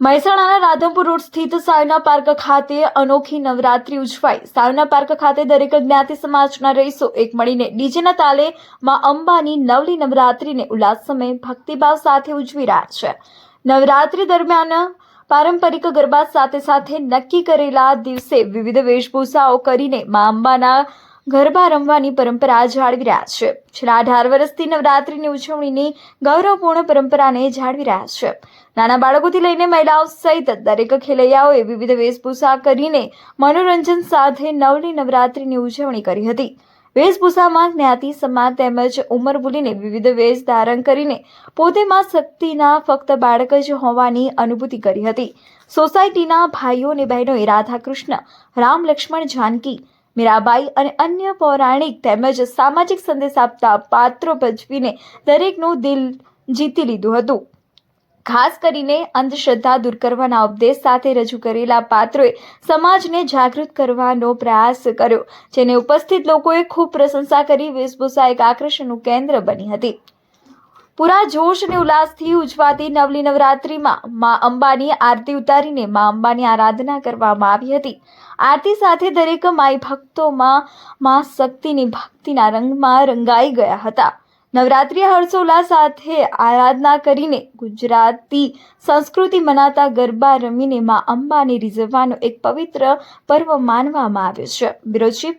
મહેસાણાના રાધનપુર રોડ સ્થિત સાયના પાર્ક ખાતે અનોખી નવરાત્રી ઉજવાઈ. સાયના પાર્ક ખાતે દરેક જ્ઞાતિ સમાજના રહીશો એક મળીને ડીજેના તાલે માં અંબાની નવલી નવરાત્રીને ઉલ્લાસમય ભક્તિભાવ સાથે ઉજવી રહ્યા છે. નવરાત્રી દરમિયાન પારંપરિક ગરબા સાથે સાથે નક્કી કરેલા દિવસે વિવિધ વેશભૂષાઓ કરીને મા અંબાના ગરબા રમવાની પરંપરા જાળવી રહ્યા છે. છેલ્લા અઢાર વર્ષથી નવરાત્રિની ઉજવણીની ગૌરવપૂર્ણ પરંપરાને જાળવી રહ્યા છે. નાના બાળકોથી લઈને મહિલાઓ સહિત દરેક ખેલૈયાઓએ વિવિધ વેશભૂષા કરીને મનોરંજન સાથે નવલી નવરાત્રિની ઉજવણી કરી હતી. વેશભૂષામાં જ્ઞાતિ સમાજ તેમજ ઉંમર ભૂલીને વિવિધ વેશ ધારણ કરીને પોતે માં શક્તિના ફક્ત બાળક જ હોવાની અનુભૂતિ કરી હતી. સોસાયટીના ભાઈઓ અને બહેનોએ રાધા કૃષ્ણ રામ લક્ષ્મણ જાનકી મીરાબાઈ અને અન્ય પૌરાણિક તેમજ સામાજિક સંદેશ આપતા પાત્રો ભજવીને દરેકનું દિલ જીતી લીધું હતું. ખાસ કરીને અંધશ્રદ્ધા દૂર કરવાના ઉપદેશ સાથે રજૂ કરેલા પાત્રોએ સમાજને જાગૃત કરવાનો પ્રયાસ કર્યો, જેને ઉપસ્થિત લોકોએ ખૂબ પ્રશંસા કરી વેશભૂષા એક આકર્ષણનું કેન્દ્ર બની હતી. પૂરા જોશ અને ઉલ્લાસથી ઉજવાતી નવલી નવરાત્રિમાં મા અંબાની આરતી ઉતારીને મા અંબાની આરાધના કરવામાં આવી હતી. આરતી સાથે દરેક માઈ ભક્તોમાં મા શક્તિની ભક્તિના રંગમાં રંગાઈ ગયા હતા. નવરાત્રિ હર્ષોલ્લાસ સાથે આરાધના કરીને ગુજરાતી સંસ્કૃતિ મનાતા ગરબા રમીને મા અંબાને રીઝવવાનો એક પવિત્ર પર્વ માનવામાં આવ્યો છે. Bureau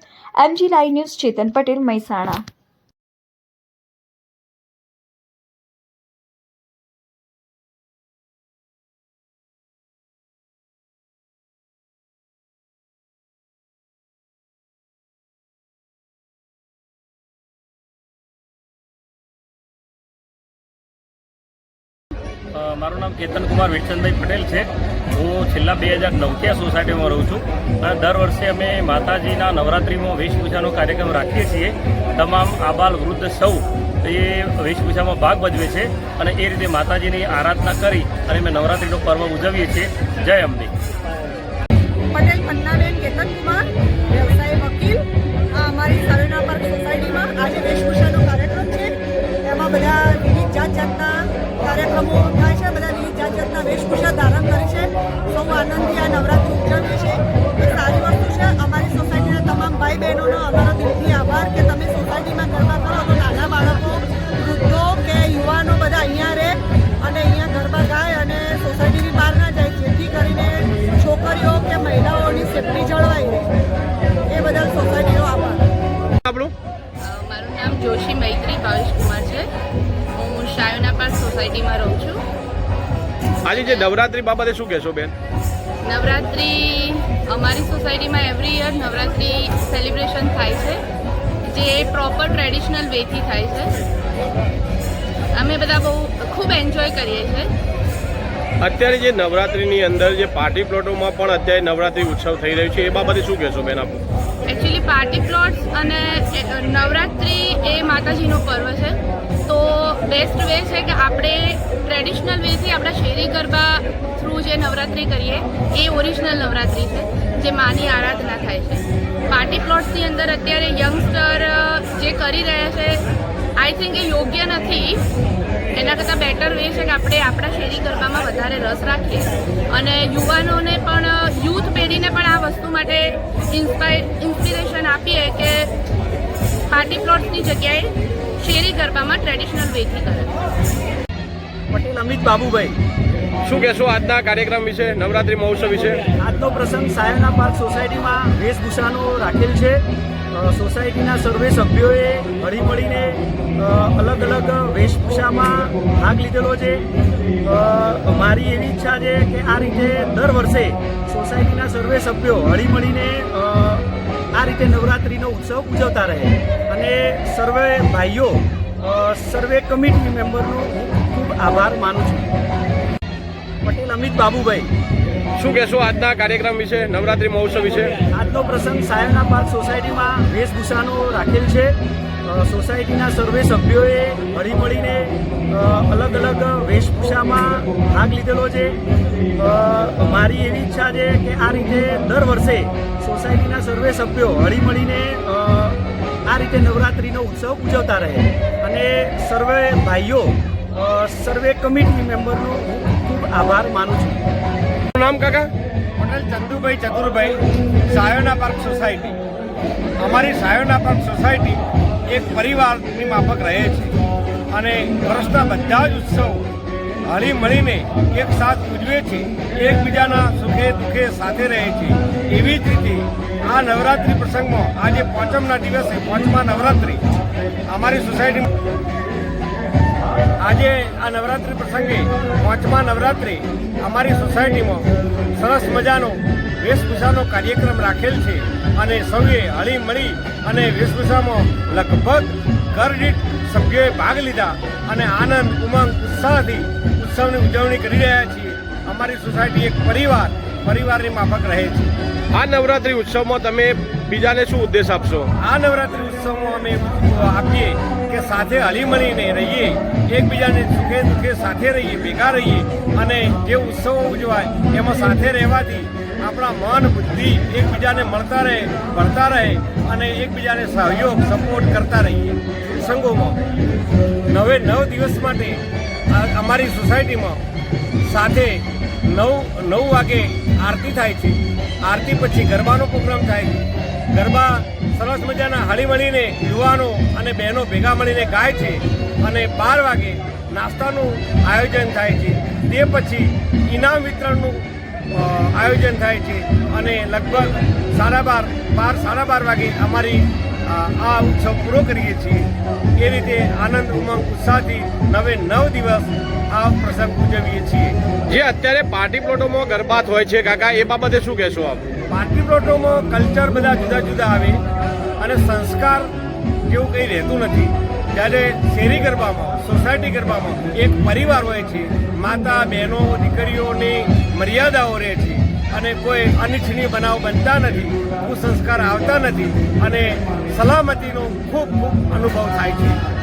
MG live news Chetan Patel, Mehsana. મારું નામ કેતન કુમાર વિઠ્ઠલભાઈ પટેલ છે. હું છેલ્લા બે હજાર નવથી આ સોસાયટીમાં રહું છું. અને દર વર્ષે અમે માતાજીના નવરાત્રિમાં વેશભૂષાનો કાર્યક્રમ રાખીએ છીએ. તમામ આબાલ વૃદ્ધ સૌ એ વેશભૂષામાં ભાગ ભજવે છે અને એ રીતે માતાજીની આરાધના કરી અને અમે નવરાત્રિનો પર્વ ઉજવીએ છીએ. જય અંબે. પટેલ પન્નાબેન કેતન કાર્યક્રમો થાય છે. બધા વિવિધ જાત જાતના વેશભૂષા ધારણ કરે છે. સૌ આનંદથી આ નવરાત્રિ ઉજવીએ છીએ. એ સારી વસ્તુ છે અમારી સોસાયટીના તમામ ભાઈ બહેનોનો અમારો દિલથી આભાર કે તમે સોસાયટીમાં ગરબા કરો તો નાના બાળકો વૃદ્ધો કે યુવાનો બધા અહીંયા રહે અને અહીંયા ગરબા ગાય અને સોસાયટીની બહાર ના જાય જેથી કરીને છોકરીઓ કે મહિલાઓની સેફટી જળવાઈ રહે. એ બદલ સોસાયટીનો આભાર. આપણું મારું નામ જોશી મૈત્રી ભાવેશ કુમાર છે. હું શાયોના સોસાયટીમાં રહું છું. આજે જે નવરાત્રી બાબતે શું કહેશો બેન? નવરાત્રિ અમારી સોસાયટીમાં એવરી યર નવરાત્રિ સેલિબ્રેશન થાય છે જે પ્રોપર ટ્રેડિશનલ વેથી થાય છે. અમે બધા બહુ ખૂબ એન્જોય કરીએ છીએ. અત્યારે જે નવરાત્રીની અંદર જે પાર્ટી પ્લોટોમાં પણ અત્યારે નવરાત્રી ઉત્સવ થઈ રહ્યો છે એ બાબતે શું કહેશો બેન આપ? એકચ્યુઅલી પાર્ટી પ્લોટ્સ અને નવરાત્રિ એ માતાજીનો પર્વ છે. બેસ્ટ વે છે કે આપણે ટ્રેડિશનલ વેથી આપણા શેરી ગરબા થ્રુ જે નવરાત્રિ કરીએ, એ ઓરિજિનલ નવરાત્રિ છે, જે માની આરાધના થાય છે. પાર્ટી પ્લોટ્સની અંદર અત્યારે યંગસ્ટર જે કરી રહ્યા છે આઈ થિંક એ યોગ્ય નથી. એના કરતાં બેટર વે છે કે આપણે આપણા શેરી ગરબામાં વધારે રસ રાખીએ. અને યુવાનોને પણ યુથ પેઢીને પણ આ વસ્તુ માટે ઇન્સ્પાયર ઇન્સ્પિરેશન આપીએ કે પાર્ટી પ્લોટ્સની જગ્યાએ શેરી ગરબામાં ટ્રેડિશનલ વેથી કરે. પટેલ અમિત બાબુભાઈ. શું કહેશો આજના કાર્યક્રમ વિશે નવરાત્રી મહોત્સવ વિશે? આજનો પ્રસંગ સાયના પાર્ક સોસાયટીમાં વેશભૂષાનો રાખેલ છે. સોસાયટીના સર્વે સભ્યોએ હળીમળીને મળીને અલગ અલગ વેશભૂષામાં ભાગ લીધેલો છે. મારી એવી ઈચ્છા છે કે આ રીતે દર વર્ષે સોસાયટીના સર્વે સભ્યો હળીમળીને અ, આ રીતે નવરાત્રિનો ઉત્સવ ઉજવતા રહે. અને સર્વે ભાઈઓ સર્વે કમિટી મેમ્બરનો હું ખૂબ આભાર માનું છું. પટેલ અમિત બાબુભાઈ. શું કહેશો આજના કાર્યક્રમ વિશે નવરાત્રી મહોત્સવ વિશે? આજનો પ્રસંગ સાયના પાર્ક સોસાયટીમાં વેશભૂષાનો રાખેલ છે. સોસાયટીના સર્વે સભ્યોએ હળીમળીને મળીને અલગ અલગ વેશભૂષામાં ભાગ લીધેલો છે. મારી એવી ઈચ્છા છે કે આ રીતે દર વર્ષે સોસાયટીના સર્વે સભ્યો હળીમળીને આ રીતે નવરાત્રિનો ઉત્સવ ઉજવતા રહે. અને સર્વે ભાઈઓ સર્વે કમિટી મેમ્બરનો હું ખૂબ આભાર માનું છું. નામ કાકા? Patel Chandubhai Chaturbhai Sayona park society. અમારી સાયોના પાર્ક સોસાયટી એક પરિવારની માફક રહે છે. અને વર્ષના બધા જ ઉત્સવ હળી મળીને એક સાથ ઉજવે છે, એકબીજાના સુખે દુઃખે સાથે રહે છે. એવી જ રીતે આ નવરાત્રિ પ્રસંગમાં આજે પાંચમના દિવસે પાંચમા નવરાત્રિ અમારી સોસાયટી આજે આ નવરાત્રિ પ્રસંગે પાંચમા નવરાત્રિ અમારી સોસાયટીમાં સરસ મજાનો વેશભૂષાનો કાર્યક્રમ રાખેલ છે અને સૌએ હળી મળી અને વેશભૂષામાં લગભગ ઘર દીઠ સભ્યોએ ભાગ લીધા અને આનંદ, ઉમંગ, ઉત્સાહથી ઉત્સવની ઉજવણી કરી રહ્યા છીએ. અમારી સોસાયટી એક પરિવાર પરિવારની માફક રહે છે. આ નવરાત્રી ઉત્સવમાં તમે બીજાને શું ઉદ્દેશ આપશો? આ નવરાત્રિ ઉત્સવમાં અમે આપીએ કે સાથે હળીમળીને રહીએ એકબીજાને સુખે દુઃખે સાથે રહીએ ભેગા રહીએ અને જે ઉત્સવો ઉજવાય એમાં સાથે રહેવાથી આપણા મન બુદ્ધિ એકબીજાને મળતા રહે ભળતા રહે અને એકબીજાને સહયોગ સપોર્ટ કરતા રહીએ. પ્રસંગોમાં નવે નવ દિવસ માટે અમારી સોસાયટીમાં સાથે નવ નવ વાગે આરતી થાય છે. આરતી પછી ગરબાનો પ્રોગ્રામ થાય છે. ગરબા સરસ મજાના હળી મળીને યુવાનો અને બહેનો ભેગા મળીને ગાય છે અને બાર વાગે નાસ્તાનું આયોજન થાય છે. તે પછી ઇનામ વિતરણનું આયોજન થાય છે અને લગભગ સાડા બાર બાર, સાડા બાર વાગે અમારી આ ઉત્સવ પૂરો કરીએ છીએ. એ રીતે આનંદ ઉમંગ ઉત્સાહથી નવે નવ દિવસ આ પ્રસંગ ઉજવીએ છીએ. જે અત્યારે પાર્ટી પ્લોટોમાં ગરબા હોય છે કાકા એ બાબતે શું કહેશો આપ? પાર્ટી પ્લોટોમાં કલ્ચર બધા જુદા જુદા આવે અને સંસ્કાર જેવું કંઈ રહેતું નથી. ત્યારે શેરી ગરબામાં સોસાયટી ગરબામાં એક પરિવાર હોય છે માતા બહેનો દીકરીઓની મર્યાદાઓ રહે છે. અને કોઈ અનિચ્છનીય બનાવ બનતા નથી, કુસંસ્કાર આવતા નથી અને સલામતીનો ખૂબ ખૂબ અનુભવ થાય છે.